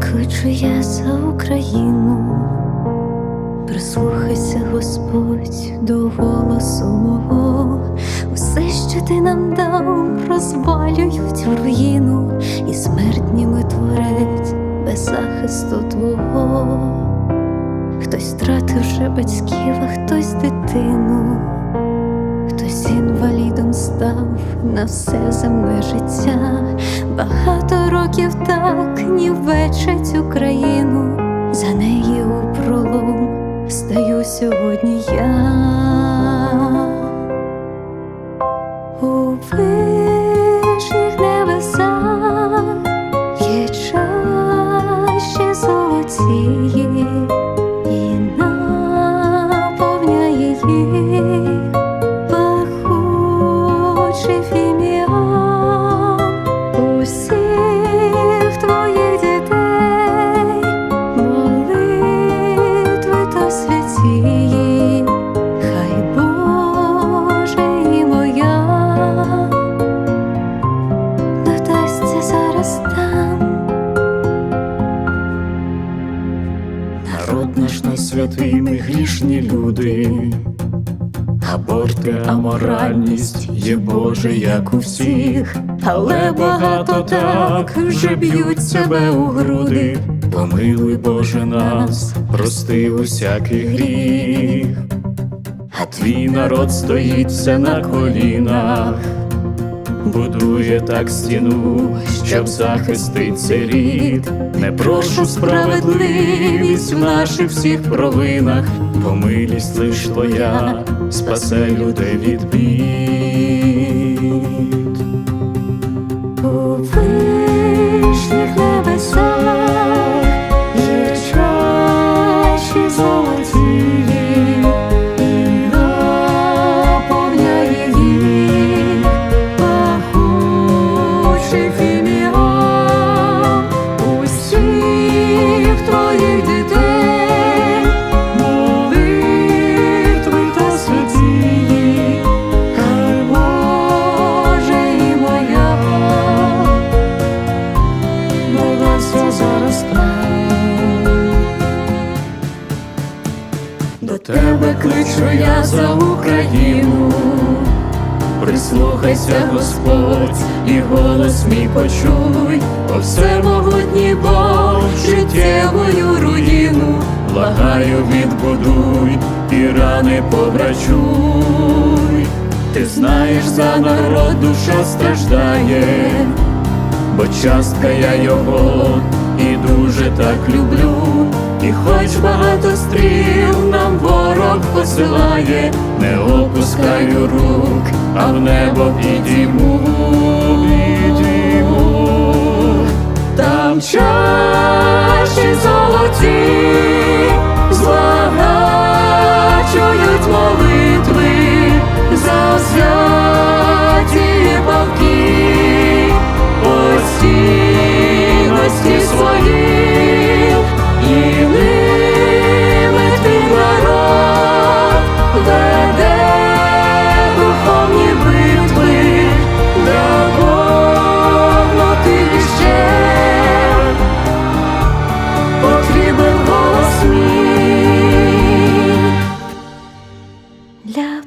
Кличу я за Україну, прислухайся, Господь, до голосу мого, усе, що ти нам дав, розвалюють в руїну, і смертніми творець без захисту твого, хтось втратив вже батьків, а хтось дитину, хтось інвалідом став на все земне життя. Багато років так нівечать Україну, за неї у пролом стаю сьогодні я. Святий, ми грішні люди. Аборти, аморальність є Боже, як у всіх, але багато так вже б'ють себе у груди. Помилуй, Боже, нас, прости усякий гріх, а твій народ стоїть все на колінах, будує так стіну, щоб захистить цей рід. Не прошу справедливість в наших всіх провинах, бо милість лиш твоя спасе людей від бід. Тебе кличу я за Україну, прислухайся, Господь, і голос мій почуй, о всемогутній Бог, життєвою руїну, благаю, відбудуй і рани побрачуй. Ти знаєш, за народ душа страждає, бо частка я його і дуже так люблю і хоч багато стріл нам ворог посилає, не опускаю рук, а в небо підійму, підійму. там чаші золоті, звагачують молитви за свят. La